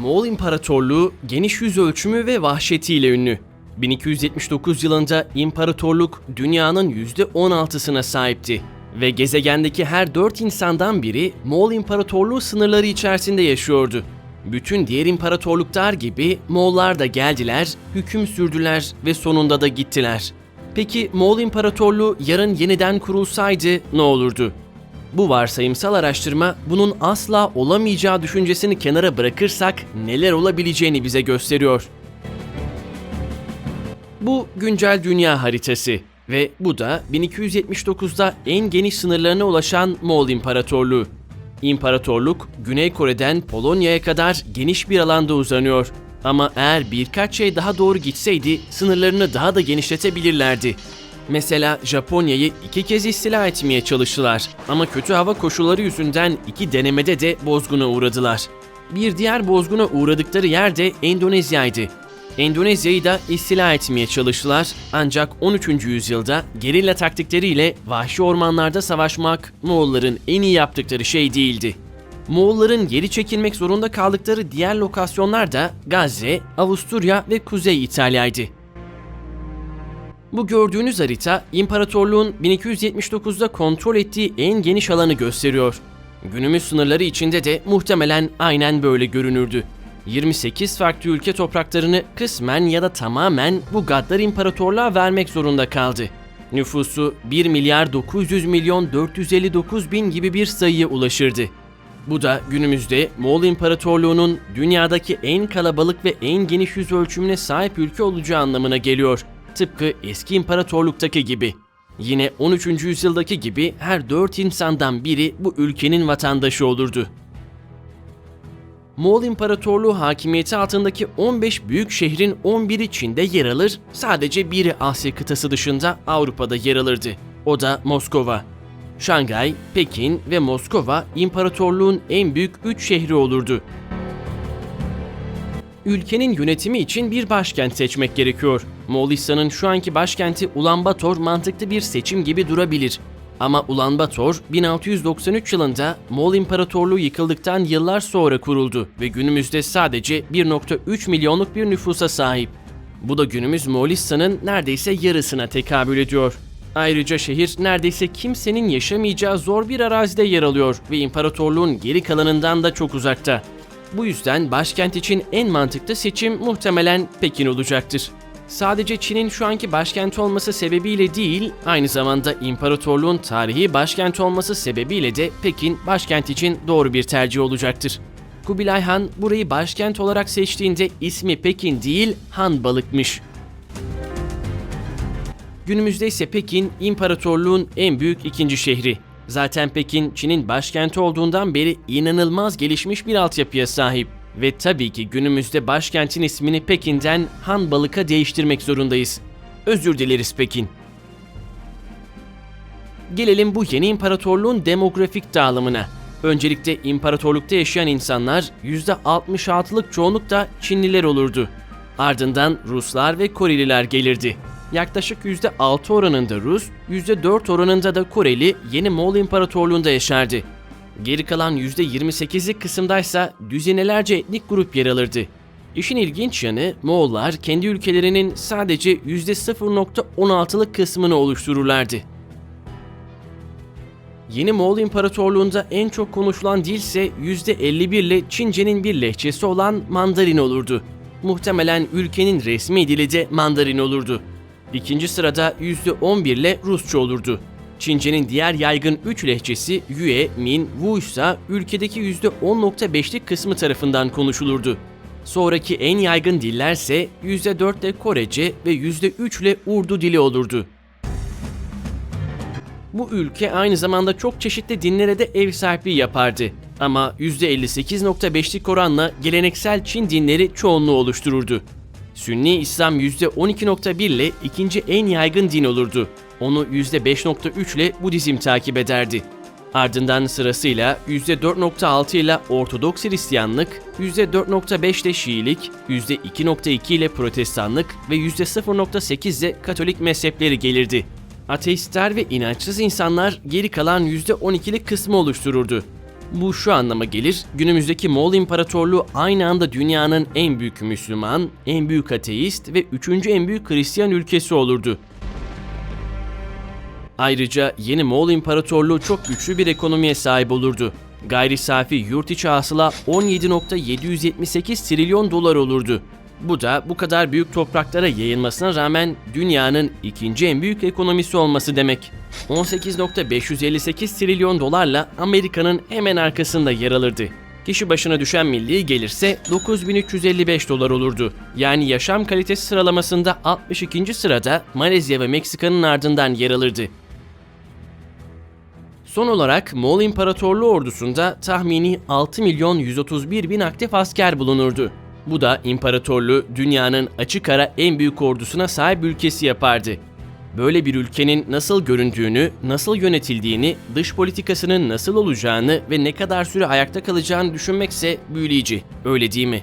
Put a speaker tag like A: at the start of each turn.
A: Moğol İmparatorluğu geniş yüz ölçümü ve vahşetiyle ünlü. 1279 yılında imparatorluk dünyanın %16'sına sahipti ve gezegendeki her 4 insandan biri Moğol İmparatorluğu sınırları içerisinde yaşıyordu. Bütün diğer imparatorluklar gibi Moğollar da geldiler, hüküm sürdüler ve sonunda da gittiler. Peki Moğol İmparatorluğu yarın yeniden kurulsaydı ne olurdu? Bu varsayımsal araştırma bunun asla olamayacağı düşüncesini kenara bırakırsak neler olabileceğini bize gösteriyor. Bu güncel dünya haritası ve bu da 1279'da en geniş sınırlarına ulaşan Moğol İmparatorluğu. İmparatorluk Güney Kore'den Polonya'ya kadar geniş bir alanda uzanıyor. Ama eğer birkaç şey daha doğru gitseydi sınırlarını daha da genişletebilirlerdi. Mesela Japonya'yı iki kez istila etmeye çalıştılar ama kötü hava koşulları yüzünden iki denemede de bozguna uğradılar. Bir diğer bozguna uğradıkları yer de Endonezya'ydı. Endonezya'yı da istila etmeye çalıştılar ancak 13. yüzyılda gerilla taktikleriyle vahşi ormanlarda savaşmak Moğolların en iyi yaptıkları şey değildi. Moğolların geri çekilmek zorunda kaldıkları diğer lokasyonlar da Gazze, Avusturya ve Kuzey İtalya'ydı. Bu gördüğünüz harita imparatorluğun 1279'da kontrol ettiği en geniş alanı gösteriyor. Günümüz sınırları içinde de muhtemelen aynen böyle görünürdü. 28 farklı ülke topraklarını kısmen ya da tamamen bu gaddar imparatorluğa vermek zorunda kaldı. Nüfusu 1 milyar 900 milyon 459 bin gibi bir sayıya ulaşırdı. Bu da günümüzde Moğol İmparatorluğu'nun dünyadaki en kalabalık ve en geniş yüz ölçümüne sahip ülke olacağı anlamına geliyor. Tıpkı eski imparatorluktaki gibi. Yine 13. yüzyıldaki gibi her 4 insandan biri bu ülkenin vatandaşı olurdu. Moğol İmparatorluğu hakimiyeti altındaki 15 büyük şehrin 11'i Çin'de yer alır, sadece biri Asya kıtası dışında Avrupa'da yer alırdı. O da Moskova. Şangay, Pekin ve Moskova imparatorluğun en büyük 3 şehri olurdu. Ülkenin yönetimi için bir başkent seçmek gerekiyor. Moğolistan'ın şu anki başkenti Ulanbator mantıklı bir seçim gibi durabilir. Ama Ulanbator 1693 yılında Moğol İmparatorluğu yıkıldıktan yıllar sonra kuruldu ve günümüzde sadece 1.3 milyonluk bir nüfusa sahip. Bu da günümüz Moğolistan'ın neredeyse yarısına tekabül ediyor. Ayrıca şehir neredeyse kimsenin yaşamayacağı zor bir arazide yer alıyor ve imparatorluğun geri kalanından da çok uzakta. Bu yüzden başkent için en mantıklı seçim muhtemelen Pekin olacaktır. Sadece Çin'in şu anki başkenti olması sebebiyle değil, aynı zamanda imparatorluğun tarihi başkenti olması sebebiyle de Pekin başkent için doğru bir tercih olacaktır. Kubilay Han burayı başkent olarak seçtiğinde ismi Pekin değil Han balıkmış. Günümüzde ise Pekin imparatorluğun en büyük ikinci şehri. Zaten Pekin Çin'in başkenti olduğundan beri inanılmaz gelişmiş bir altyapıya sahip. Ve tabii ki günümüzde başkentin ismini Pekin'den Han Balık'a değiştirmek zorundayız. Özür dileriz Pekin. Gelelim bu yeni imparatorluğun demografik dağılımına. Öncelikle imparatorlukta yaşayan insanlar %66'lık çoğunlukta Çinliler olurdu. Ardından Ruslar ve Koreliler gelirdi. Yaklaşık %6 oranında Rus, %4 oranında da Koreli yeni Moğol İmparatorluğu'nda yaşardı. Geri kalan %28'lik kısımdaysa düzinelerce etnik grup yer alırdı. İşin ilginç yanı Moğollar kendi ülkelerinin sadece %0.16'lık kısmını oluştururlardı. Yeni Moğol İmparatorluğu'nda en çok konuşulan dil ise %51 ile Çince'nin bir lehçesi olan Mandarin olurdu. Muhtemelen ülkenin resmi dili de Mandarin olurdu. İkinci sırada %11 ile Rusça olurdu. Çince'nin diğer yaygın 3 lehçesi Yue, Min, Wu ise ülkedeki %10.5'lik kısmı tarafından konuşulurdu. Sonraki en yaygın dillerse %4 ile Korece ve %3 ile Urdu dili olurdu. Bu ülke aynı zamanda çok çeşitli dinlere de ev sahipliği yapardı. Ama %58.5'lik oranla geleneksel Çin dinleri çoğunluğu oluştururdu. Sünni İslam %12.1 ile ikinci en yaygın din olurdu. Onu %5.3 ile Budizm takip ederdi. Ardından sırasıyla %4.6 ile Ortodoks Hristiyanlık, %4.5 ile Şiilik, %2.2 ile Protestanlık ve %0.8 ile Katolik mezhepleri gelirdi. Ateistler ve inançsız insanlar geri kalan %12'lik kısmı oluştururdu. Bu şu anlama gelir, günümüzdeki Moğol İmparatorluğu aynı anda dünyanın en büyük Müslüman, en büyük ateist ve üçüncü en büyük Hristiyan ülkesi olurdu. Ayrıca yeni Moğol İmparatorluğu çok güçlü bir ekonomiye sahip olurdu. Gayri safi yurt içi hasıla 17.778 trilyon dolar olurdu. Bu da bu kadar büyük topraklara yayılmasına rağmen dünyanın ikinci en büyük ekonomisi olması demek. 18.558 trilyon dolarla Amerika'nın hemen arkasında yer alırdı. Kişi başına düşen milli gelirse 9355 dolar olurdu. Yani yaşam kalitesi sıralamasında 62. sırada Malezya ve Meksika'nın ardından yer alırdı. Son olarak Moğol İmparatorluğu ordusunda tahmini 6 milyon 131 bin aktif asker bulunurdu. Bu da imparatorluğu dünyanın açık ara en büyük ordusuna sahip ülkesi yapardı. Böyle bir ülkenin nasıl göründüğünü, nasıl yönetildiğini, dış politikasının nasıl olacağını ve ne kadar süre ayakta kalacağını düşünmekse büyüleyici. Öyle değil mi?